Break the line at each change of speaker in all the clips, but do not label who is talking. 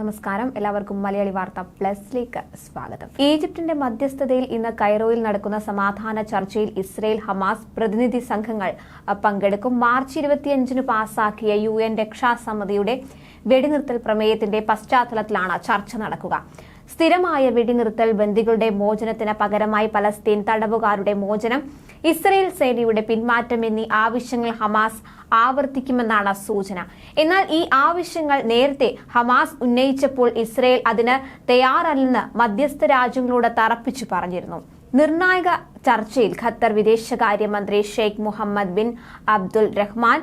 നമസ്കാരം. എല്ലാവർക്കും മലയാളി വാർത്ത പ്ലസിലേക്ക് സ്വാഗതം. ഈജിപ്തിന്റെ മധ്യസ്ഥതയിൽ ഇന്ന് കൈറോയിൽ നടക്കുന്ന സമാധാന ചർച്ചയിൽ ഇസ്രയേൽ ഹമാസ് പ്രതിനിധി സംഘങ്ങൾ പങ്കെടുക്കും. മാർച്ച് ഇരുപത്തിയഞ്ചിന് പാസാക്കിയ യു എൻ രക്ഷാസമിതിയുടെ വെടിനിർത്തൽ പ്രമേയത്തിന്റെ പശ്ചാത്തലത്തിലാണ് ചർച്ച നടക്കുക. സ്ഥിരമായ വെടിനിർത്തൽ ബന്ദികളുടെ മോചനത്തിന് പകരമായി പലസ്തീൻ തടവുകാരുടെ മോചനം ഇസ്രയേൽ സേനയുടെ പിന്മാറ്റം എന്നീ ആവശ്യങ്ങൾ ഹമാസ് ആവർത്തിക്കുമെന്നാണ് സൂചന. എന്നാൽ ഈ ആവശ്യങ്ങൾ നേരത്തെ ഹമാസ് ഉന്നയിച്ചപ്പോൾ ഇസ്രയേൽ അതിന് തയ്യാറല്ലെന്ന് മധ്യസ്ഥ രാജ്യങ്ങളോട് തറപ്പിച്ചു പറഞ്ഞിരുന്നു. നിർണായക ചർച്ചയിൽ ഖത്തർ വിദേശകാര്യമന്ത്രി Sheikh Mohammed bin Abdul Rahman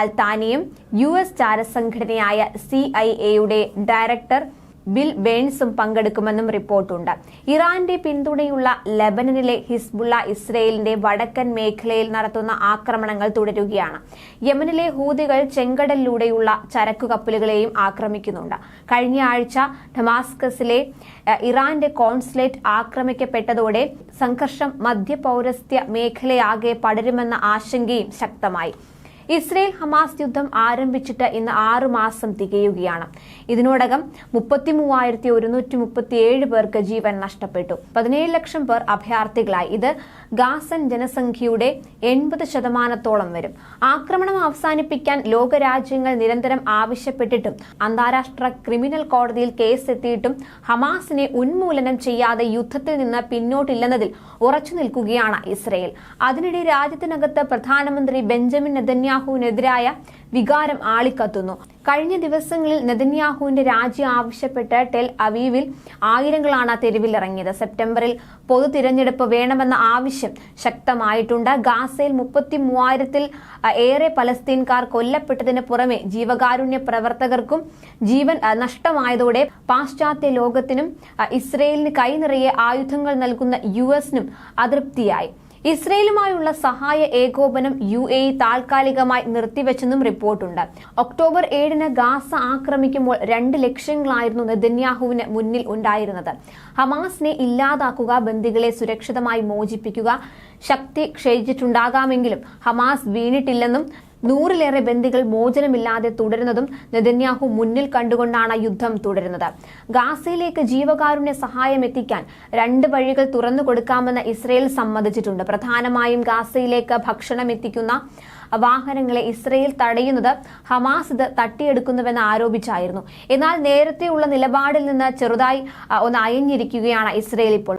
അൽത്താനിയും U S ചാരസംഘടനയായ സി ഐ എയുടെ ഡയറക്ടർ ബിൽ ബേൺസും പങ്കെടുക്കുമെന്നും റിപ്പോർട്ടുണ്ട്. ഇറാന്റെ പിന്തുണയുള്ള ലബനനിലെ ഹിസ്ബുള്ള ഇസ്രയേലിന്റെ വടക്കൻ മേഖലയിൽ നടത്തുന്ന ആക്രമണങ്ങൾ തുടരുകയാണ്. യമനിലെ ഹൂതികൾ ചെങ്കടലിലൂടെയുള്ള ചരക്കു കപ്പലുകളെയും ആക്രമിക്കുന്നുണ്ട്. കഴിഞ്ഞ ആഴ്ച ഡമാസ്കസിലെ ഇറാന്റെ കോൺസുലേറ്റ് ആക്രമിക്കപ്പെട്ടതോടെ സംഘർഷം മധ്യപൌരസ്ത്യ മേഖലയാകെ പടരുമെന്ന ആശങ്കയും ശക്തമായി. ഇസ്രയേൽ ഹമാസ് യുദ്ധം ആരംഭിച്ചിട്ട് ഇന്ന് ആറു മാസം തികയുകയാണ്. ഇതിനോടകം മുപ്പത്തി മൂവായിരത്തി ഒരുന്നൂറ്റി മുപ്പത്തിയേഴ് പേർക്ക് ജീവൻ നഷ്ടപ്പെട്ടു. പതിനേഴ് ലക്ഷം പേർ അഭയാർത്ഥികളായി. ഇത് ഗാസൻ ജനസംഖ്യയുടെ എൺപത് ശതമാനത്തോളം വരും. ആക്രമണം അവസാനിപ്പിക്കാൻ ലോകരാജ്യങ്ങൾ നിരന്തരം ആവശ്യപ്പെട്ടിട്ടും അന്താരാഷ്ട്ര ക്രിമിനൽ കോടതിയിൽ കേസ് എത്തിയിട്ടും ഹമാസിനെ ഉന്മൂലനം ചെയ്യാതെ യുദ്ധത്തിൽ നിന്ന് പിന്നോട്ടില്ലെന്നതിൽ ഉറച്ചു നിൽക്കുകയാണ് ഇസ്രയേൽ. അതിനിടെ രാജ്യത്തിനകത്ത് പ്രധാനമന്ത്രി ബെഞ്ചമിൻ നെതന്യാഹുവിനെതിരായ വികാരം ആളിക്കത്തുന്നു. കഴിഞ്ഞ ദിവസങ്ങളിൽ നെതന്യാഹുവിന്റെ രാജി ആവശ്യപ്പെട്ട് ടെൽ അവീവിൽ ആയിരങ്ങളാണ് തെരുവിലിറങ്ങിയത്. സെപ്റ്റംബറിൽ പൊതു തിരഞ്ഞെടുപ്പ് വേണമെന്ന ആവശ്യം ശക്തമായിട്ടുണ്ട്. ഗാസയിൽ മുപ്പത്തി മൂവായിരത്തിൽ ഏറെ പലസ്തീൻകാർ കൊല്ലപ്പെട്ടതിന് പുറമെ ജീവകാരുണ്യ പ്രവർത്തകർക്കും ജീവൻ നഷ്ടമായതോടെ പാശ്ചാത്യ ലോകത്തിനും ഇസ്രയേലിന് കൈനിറയെ ആയുധങ്ങൾ നൽകുന്ന യു എസിനും അതൃപ്തിയായി. ഇസ്രയേലുമായുള്ള സഹായ ഏകോപനം യു എ ഇ താൽക്കാലികമായി നിർത്തിവെച്ചെന്നും റിപ്പോർട്ടുണ്ട്. ഒക്ടോബർ ഏഴിന് ഗാസ ആക്രമിക്കുമ്പോൾ രണ്ട് ലക്ഷ്യങ്ങളായിരുന്നു നെതന്യാഹുവിന് മുന്നിൽ ഉണ്ടായിരുന്നത്. ഹമാസിനെ ഇല്ലാതാക്കുക ബന്ദികളെ സുരക്ഷിതമായി മോചിപ്പിക്കുക ശക്തി ക്ഷയിച്ചിട്ടുണ്ടാകാമെങ്കിലും ഹമാസ് വീണിട്ടില്ലെന്നും നൂറിലേറെ ബന്ദികൾ മോചനമില്ലാതെ തുടരുന്നതും നെതന്യാഹു മുന്നിൽ കണ്ടുകൊണ്ടാണ് യുദ്ധം തുടരുന്നത്. ഗാസയിലേക്ക് ജീവകാരുണ്യ സഹായം എത്തിക്കാൻ രണ്ട് വഴികൾ തുറന്നു കൊടുക്കാമെന്ന് ഇസ്രയേൽ സമ്മതിച്ചിട്ടുണ്ട്. പ്രധാനമായും ഗാസയിലേക്ക് ഭക്ഷണം എത്തിക്കുന്ന വാഹനങ്ങളെ ഇസ്രയേൽ തടയുന്നത് ഹമാസ് ഇത് തട്ടിയെടുക്കുന്നുവെന്ന് ആരോപിച്ചായിരുന്നു. എന്നാൽ നേരത്തെയുള്ള നിലപാടിൽ നിന്ന് ചെറുതായി ഒന്ന് അയഞ്ഞിരിക്കുകയാണ് ഇസ്രയേൽ ഇപ്പോൾ.